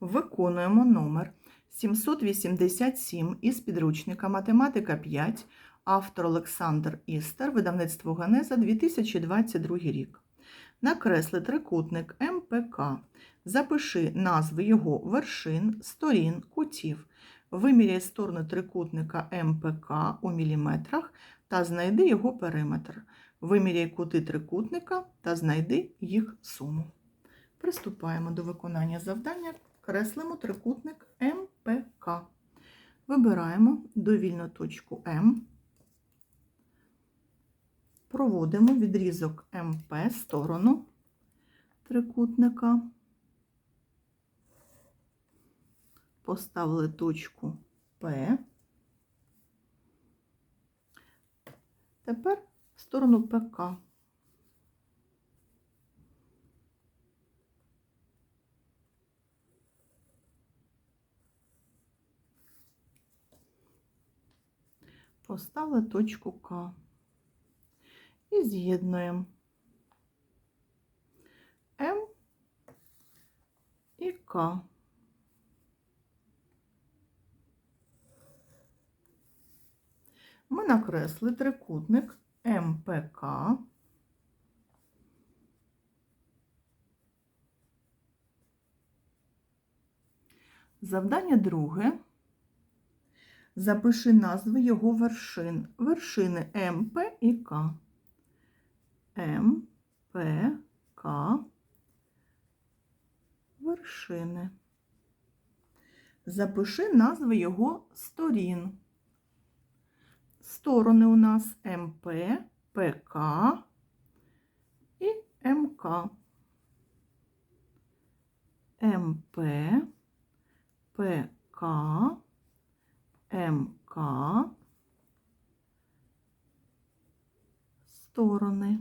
Виконуємо номер 787 із підручника Математика 5, автор Олександр Істер, видавництво Генеза 2022 рік. Накресли трикутник МПК. Запиши назви його вершин, сторін, кутів. Виміряй сторони трикутника МПК у міліметрах та знайди його периметр. Виміряй кути трикутника та знайди їх суму. Приступаємо до виконання завдання. Креслимо трикутник МПК. Вибираємо довільну точку М. Проводимо відрізок МП сторону трикутника. Поставили точку П. Тепер сторону ПК. Поставили точку К і з'єднуємо М і К. Ми накресли трикутник МПК. Завдання друге. Запиши назви його вершин. Вершини МП і К. М, К. Вершини. Запиши назви його сторін. Сторони у нас МП, ПК і МК. МП, ПК, МК, сторони.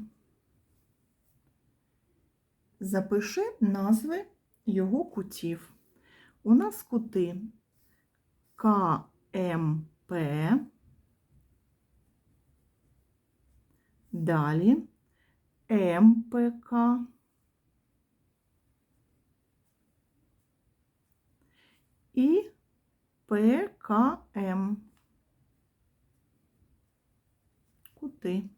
Запиши назви його кутів. У нас кути КМП, далі МПК, і ПКМ. Кути.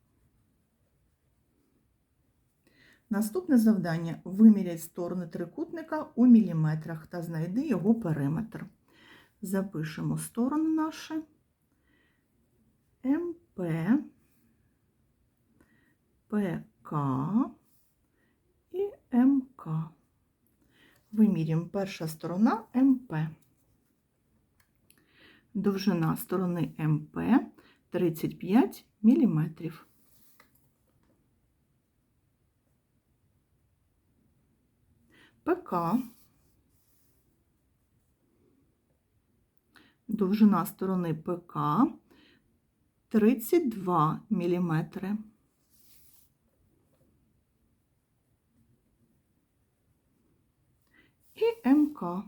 Наступне завдання виміряй сторони трикутника у міліметрах та знайди його периметр. Запишемо сторони наші МП, ПК і МК. Вимірюємо перша сторона МП. Довжина сторони МП 35 мм. ПК. Довжина сторони ПК 32 мм. І МК.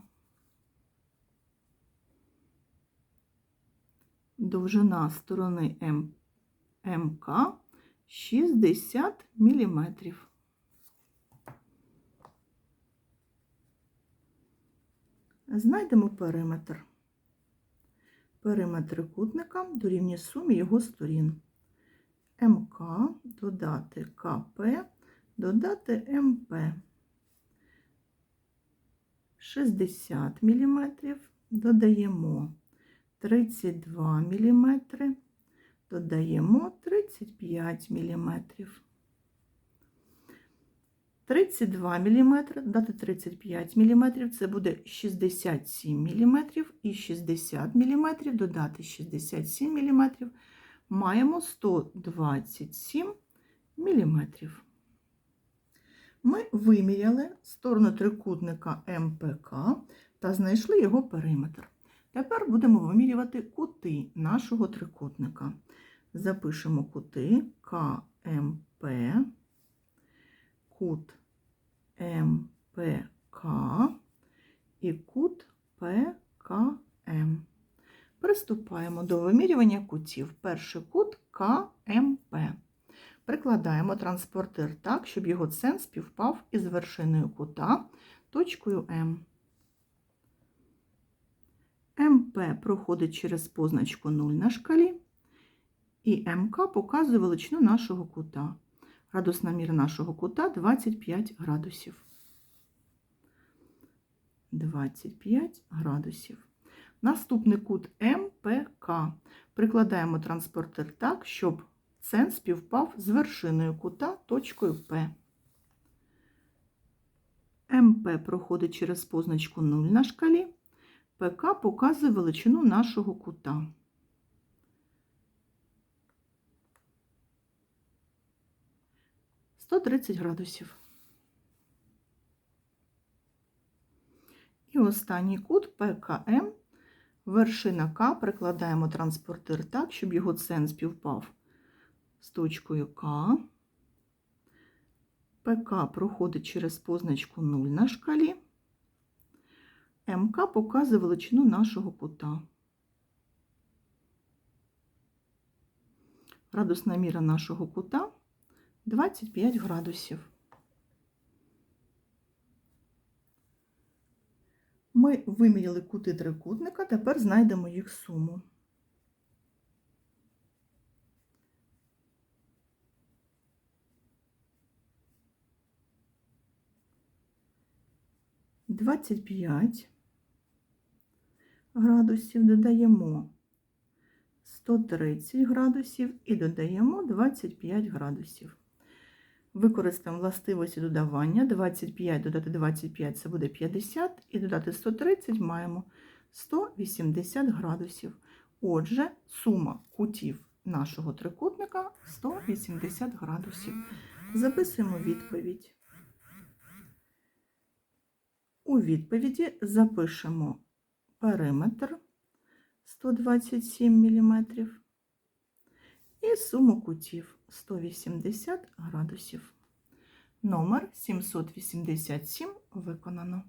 Довжина сторони М, МК 60 мм. Знайдемо периметр. Периметр трикутника дорівнює сумі його сторін. МК додати КП, додати МП. 60 мм додаємо 32 мм, додаємо 35 мм. 32 мм, додати 35 мм, це буде 67 мм, і 60 мм додати 67 мм, маємо 127 мм. Ми виміряли сторону трикутника МПК та знайшли його периметр. Тепер будемо вимірювати кути нашого трикутника. Запишемо кути КМП, кут МПК і кут ПКМ. Приступаємо до вимірювання кутів. Перший кут КМП. Прикладаємо транспортир так, щоб його цен співпав із вершиною кута точкою М. МП проходить через позначку 0 на шкалі, і МК показує величину нашого кута. Градусна міра нашого кута 25 градусів. 25 градусів. Наступний кут МПК. Прикладаємо транспортер так, щоб цен співпав з вершиною кута точкою П. МП проходить через позначку 0 на шкалі. ПК показує величину нашого кута. Сто тридцять градусів. І останній кут ПКМ. Вершина К прикладаємо транспортир так, щоб його цен співпав з точкою К. ПК проходить через позначку 0 на шкалі. МК показує величину нашого кута. Радусна міра нашого кута 25 градусів. Ми виміряли кути трикутника, тепер знайдемо їх суму. Двадцять п'ять градусів додаємо 130 градусів і додаємо 25 градусів. Використаємо властивості додавання. 25 додати 25 це буде 50, і додати 130 маємо 180 градусів. Отже, сума кутів нашого трикутника 180 градусів. Записуємо відповідь. У відповіді запишемо периметр 127 мм і суму кутів 180 градусів. Номер 787 виконано.